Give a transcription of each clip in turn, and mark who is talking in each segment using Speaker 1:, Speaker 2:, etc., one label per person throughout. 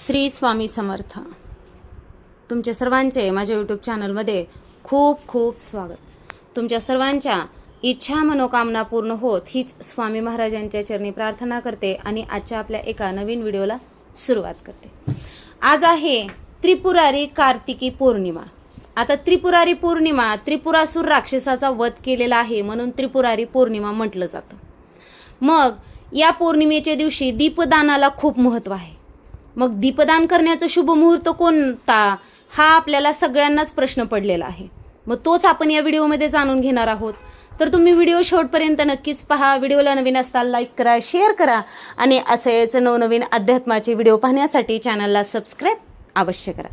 Speaker 1: श्री स्वामी समर्थ. तुमच्या सर्वांचे माझ्या यूट्यूब चॅनलमध्ये खूप खूप स्वागत. तुमच्या सर्वांच्या इच्छा मनोकामना पूर्ण होत हीच स्वामी महाराजांच्या चरणी प्रार्थना करते आणि आजच्या आपल्या एका नवीन व्हिडिओला सुरुवात करते. आज आहे त्रिपुरारी कार्तिकी पौर्णिमा. आता त्रिपुरारी पौर्णिमा त्रिपुरासूर राक्षसाचा वध केलेला आहे म्हणून त्रिपुरारी पौर्णिमा म्हटलं जातं. मग या पौर्णिमेच्या दिवशी दीपदानाला खूप महत्त्व आहे. मग दीपदान करण्याचं शुभ मुहूर्त कोणता? हा आपल्याला सगळ्यांनाच प्रश्न पडलेला आहे. मग तोच आपण या व्हिडिओमध्ये जाणून घेणार आहोत. तर तुम्ही व्हिडिओ शेवटपर्यंत नक्कीच पहा. व्हिडिओला नवीन असताल लाईक करा शेअर करा. आणि असेच नवनवीन अध्यात्माचे व्हिडिओ पाहण्यासाठी चॅनलला सबस्क्राईब अवश्य करा.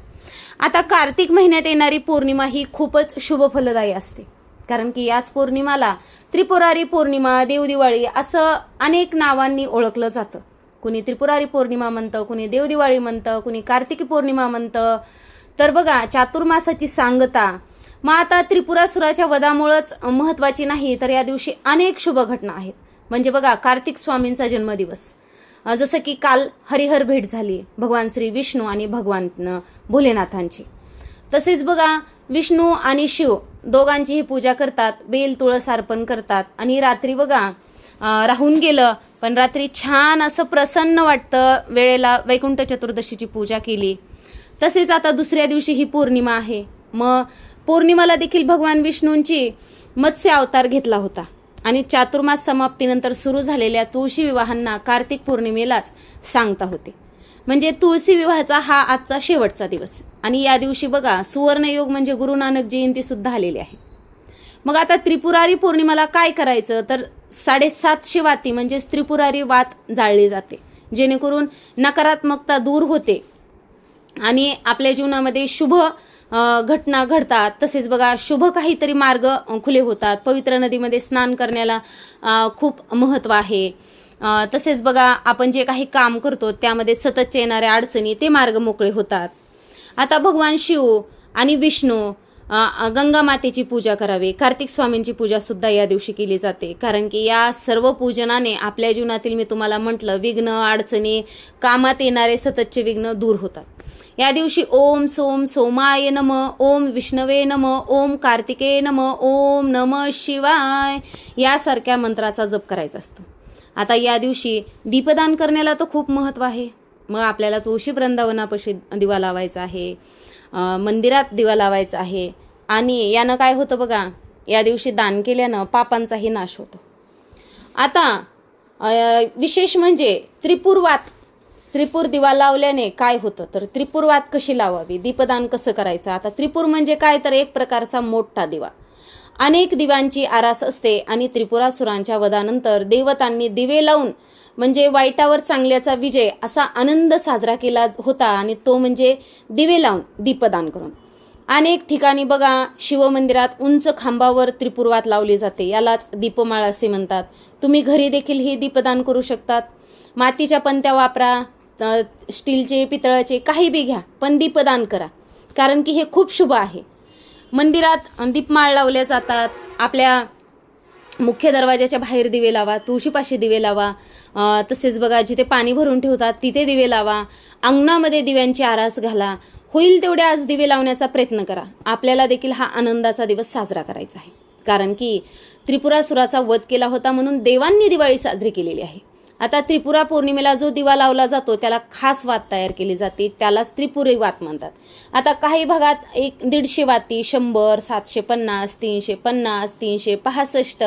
Speaker 1: आता कार्तिक महिन्यात येणारी पौर्णिमा ही खूपच शुभ फलदायी असते. कारण की याच पौर्णिमाला त्रिपुरारी पौर्णिमा देवदिवाळी असं अनेक नावांनी ओळखलं जातं. कुणी त्रिपुरारी पौर्णिमा म्हणतं कुणी देवदिवाळी म्हणतं कुणी कार्तिकी पौर्णिमा म्हणतं. तर बघा चातुर्मासाची सांगता. मग आता त्रिपुरासुराच्या वधामुळंच महत्वाची नाही तर या दिवशी अनेक शुभ घटना आहेत. म्हणजे बघा कार्तिक स्वामींचा जन्मदिवस. जसं की काल हरिहर भेट झाली भगवान श्री विष्णू आणि भगवान भोलेनाथांची. तसेच बघा विष्णू आणि शिव दोघांचीही पूजा करतात बेल तुळस अर्पण करतात. आणि रात्री बघा राहून गेलं. पण रात्री छान असं प्रसन्न वाटतं वेळेला वैकुंठ चतुर्दशीची पूजा केली. तसेच आता दुसऱ्या दिवशी ही पौर्णिमा आहे. मग पौर्णिमाला देखील भगवान विष्णूंची मत्स्य अवतार घेतला होता. आणि चातुर्मास समाप्तीनंतर सुरू झालेल्या तुळशी विवाहांना कार्तिक पौर्णिमेलाच सांगता होते. म्हणजे तुळशी विवाहाचा हा आजचा शेवटचा दिवस. आणि या दिवशी बघा सुवर्णयोग म्हणजे गुरु नानक जयंती सुद्धा आलेली आहे. मग आता त्रिपुरारी पौर्णिमाला काय करायचं? तर साडेसातशे वाती म्हणजेच त्रिपुरारी वात जाळली जाते. जेणेकरून नकारात्मकता दूर होते. आणि आपल्या जीवनामध्ये शुभ घटना घडतात. तसेच बघा शुभ काहीतरी मार्ग खुले होतात. पवित्र नदीमध्ये स्नान करण्याला खूप महत्त्व आहे. तसेच बघा आपण जे काही काम करतो त्यामध्ये सततच्या येणाऱ्या अडचणी ते मार्ग मोकळे होतात. आता भगवान शिव आणि विष्णू गंगा मातेची पूजा करावी. कार्तिक स्वामींची पूजा सुद्धा या दिवशी केली जाते. कारण की या सर्व पूजनाने आपल्या जीवनातील मी तुम्हाला म्हटलं विघ्न अडचणी कामात येणारे सततचे विघ्न दूर होतात. या दिवशी ओम सोम सोमाय नम ओम विष्णवे नम ओम कार्तिके नम ओम नम शिवाय यासारख्या मंत्राचा जप करायचा असतो. आता या दिवशी दीपदान करण्याला तर खूप महत्त्व आहे. मग आपल्याला तुळशी वृंदावनापाशी दिवा लावायचा आहे. मंदिरात दिवा लावायचा आहे. आणि यानं काय होतं बघा या दिवशी दान केल्यानं पापांचाही नाश होतो. आता विशेष म्हणजे त्रिपुरवात त्रिपूर दिवा लावल्याने काय होतं? तर त्रिपुरवात कशी लावावी? दीपदान कसं करायचं? आता त्रिपूर म्हणजे काय? तर एक प्रकारचा मोठा दिवा. अनेक दिव्यांची आरास असते आणि त्रिपुरासुरांच्या वधानंतर देवतांनी दिवे लावून म्हणजे वाईटावर चांगल्याचा विजय असा आनंद साजरा केला होता आणि तो म्हणजे दिवे लावून दीपदान करून. अनेक ठिकाणी बघा शिवमंदिरात उंच खांबावर त्रिपुरवात लावली जाते. यालाच दीपमाळ असे म्हणतात. तुम्ही घरी देखील ही दीपदान करू शकतात. मातीच्या पंत्या वापरा स्टीलचे पितळाचे काही बी घ्या पण दीपदान करा. कारण की हे खूप शुभ आहे. मंदिरात दीपमाळ लावल्या जातात. आपल्या मुख्य दरवाजाच्या बाहेर दिवे लावा तुळशीपाशी दिवे लावा तसेच बघा जिथे पाणी भरून ठेवतात तिथे दिवे लावा. अंगणामध्ये दिव्यांची आरास घाला. होईल तेवढे आज दिवे लावण्याचा प्रयत्न करा. आपल्याला देखील हा आनंदाचा दिवस साजरा करायचा आहे. कारण की त्रिपुरासुराचा वध केला होता म्हणून देवांनी दिवाळी साजरी केलेली आहे. आता त्रिपुरा पौर्णिमेला जो दिवा लावला जातो त्याला खास वात तयार केली जाते त्यालाच त्रिपुरी वात म्हणतात. आता काही भागात एक दीडशे वाती शंभर सातशे पन्नास तीनशे पन्नास तीनशे पासष्ट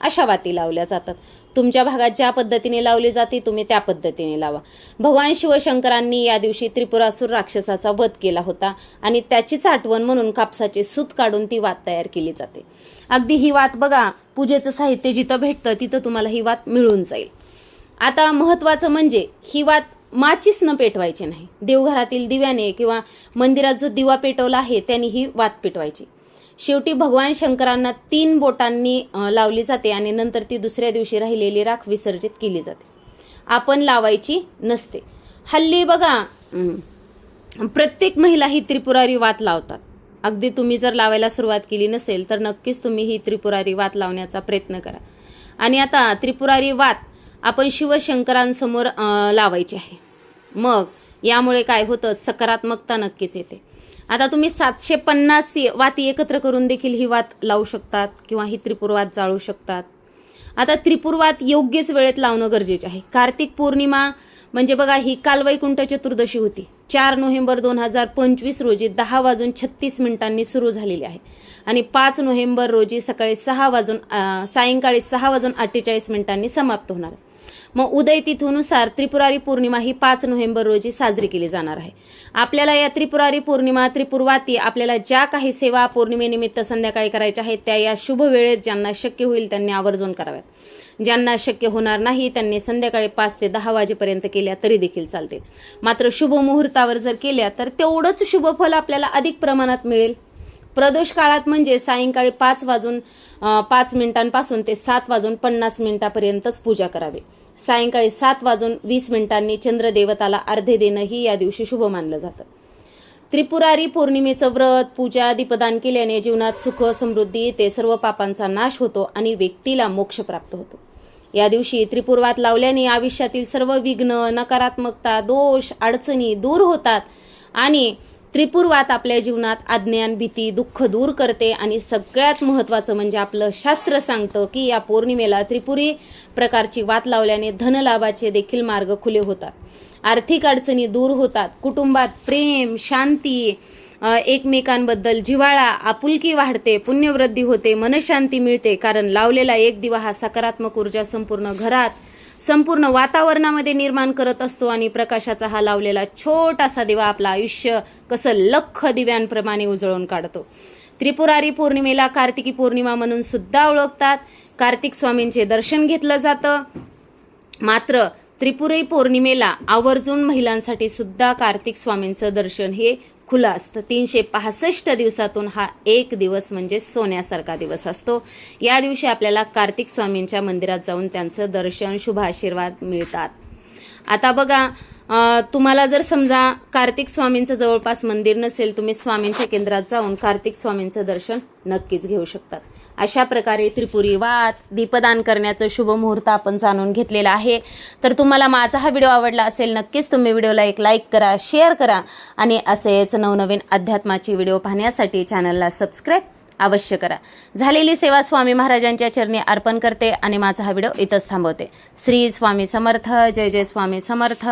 Speaker 1: अशा वाती लावल्या जातात. तुमच्या भागात ज्या पद्धतीने लावली जाते तुम्ही त्या पद्धतीने लावा. भगवान शिवशंकरांनी या दिवशी त्रिपुरासूर राक्षसाचा वध केला होता आणि त्याचीच आठवण म्हणून कापसाचे सूत काढून ती वात तयार केली जाते. अगदी ही वात बघा पूजेचं साहित्य जिथं भेटतं तिथं तुम्हाला ही वात मिळून जाईल. आता महत्वाचं म्हणजे ही वात माचीस न पेटवायची नाही. देवघरातील दिव्याने किंवा मंदिरात जो दिवा पेटवला आहे त्यांनी ही वात पेटवायची. शेवटी भगवान शंकरांना तीन बोटांनी लावली जाते आणि नंतर ती दुसऱ्या दिवशी राहिलेली राख विसर्जित केली जाते. आपण लावायची नसते. हल्ली बघा प्रत्येक महिला ही त्रिपुरारी वात लावतात. अगदी तुम्ही जर लावायला सुरुवात केली नसेल तर नक्कीच तुम्ही ही त्रिपुरारी वात लावण्याचा प्रयत्न करा. आणि आता त्रिपुरारी वात आपण शिवशंकरांसमोर लावायची आहे. मग यामुळे काय होतं? सकारात्मकता नक्कीच येते. आता तुम्ही सातशे पन्नास वाती एकत्र करून देखील ही वात लावू शकतात किंवा ही त्रिपुरवात जाळू शकतात. आता त्रिपुरवात योग्यच वेळेत लावणं गरजेचे आहे. कार्तिक पौर्णिमा म्हणजे बघा ही काल वैकुंठ चतुर्दशी होती. चार नोव्हेंबर दोन हजार पंचवीस रोजी दहा वाजून छत्तीस मिनिटांनी सुरू झालेली आहे. आणि पाच नोव्हेंबर रोजी सकाळी सहा वाजून सायंकाळी सहा वाजून अठ्ठेचाळीस मिनिटांनी समाप्त होणार आहे. मग उदय तिथूनुसार त्रिपुरारी पौर्णिमा ही पाच नोव्हेंबर रोजी साजरी केली जाणार आहे. आपल्याला या त्रिपुरारी पौर्णिमा त्रिपुरवाती आपल्याला ज्या काही सेवा पौर्णिमेनिमित्त संध्याकाळी करायच्या आहेत त्या या शुभ वेळेत ज्यांना शक्य होईल त्यांनी आवर्जून कराव्यात. ज्यांना शक्य होणार नाही त्यांनी संध्याकाळी पाच ते दहा वाजेपर्यंत केल्या तरी देखील चालते मात्र शुभ मुहूर्तावर जर केल्या तर तेवढंच शुभ फल आपल्याला अधिक प्रमाणात मिळेल. प्रदोष काळात म्हणजे सायंकाळी पाच वाजून पाच मिनिटांपासून ते सात वाजून पन्नास मिनिटापर्यंतच पूजा करावी. सायंकाळी सात वाजून वीस मिनिटांनी चंद्रदेवताला अर्धे देणंही या दिवशी शुभ मानलं जातं. त्रिपुरारी पौर्णिमेचं व्रत पूजा दीपदान केल्याने जीवनात सुख समृद्धी येते सर्व पापांचा नाश होतो आणि व्यक्तीला मोक्ष प्राप्त होतो. या दिवशी त्रिपुरवात लावल्याने आयुष्यातील सर्व विघ्न नकारात्मकता दोष अडचणी दूर होतात आणि त्रिपुरवात आपल्या जीवनात अज्ञान भीती दुःख दूर करते आणि सगळ्यात महत्त्वाचं म्हणजे आपलं शास्त्र सांगतं की या पौर्णिमेला त्रिपुरी प्रकारची वात लावल्याने धनलाभाचे देखील मार्ग खुले होतात. आर्थिक अडचणी दूर होतात. कुटुंबात प्रेम शांती एकमेकांबद्दल जिव्हाळा आपुलकी वाढते पुण्यवृद्धी होते मनशांती मिळते कारण लावलेला एक दिवा हा सकारात्मक ऊर्जा संपूर्ण घरात संपूर्ण वातावरणामध्ये निर्माण करत असतो आणि प्रकाशाचा हा लावलेला छोटासा दिवा आपलं आयुष्य कसं लख दिव्यांप्रमाणे उजळून काढतो. त्रिपुरारी पौर्णिमेला कार्तिकी पौर्णिमा म्हणून सुद्धा ओळखतात. कार्तिक स्वामींचे दर्शन घेतलं जातं. मात्र त्रिपुरी पौर्णिमेला आवर्जून महिलांसाठी सुद्धा कार्तिक स्वामींचं दर्शन हे खुलं असतं. तीनशे पासष्ट दिवसातून हा एक दिवस म्हणजे सोन्यासारखा दिवस असतो. या दिवशी आपल्याला कार्तिक स्वामींच्या मंदिरात जाऊन त्यांचं दर्शन शुभ आशीर्वाद मिळतात. आता बघा तुम्हाला जर समजा कार्तिक स्वामींचं जवळपास मंदिर नसेल तुम्ही स्वामींच्या केंद्रात जाऊन कार्तिक स्वामींचं दर्शन नक्कीच घेऊ शकतात. अशा प्रकारे त्रिपुरी वात दीपदान करण्याचं शुभ मुहूर्त आपण जाणून घेतलेला आहे. तर तुम्हाला माझा हा व्हिडिओ आवडला असेल नक्कीच तुम्ही व्हिडिओला एक लाईक करा शेअर करा आणि असेच नवनवीन अध्यात्माचे व्हिडिओ पाहण्यासाठी चॅनलला सबस्क्राईब अवश्य करा. झालेली सेवा स्वामी महाराजांच्या चरणी अर्पण करते आणि माझा हा व्हिडिओ इथंच थांबवते. श्री स्वामी समर्थ जय जय स्वामी समर्थ.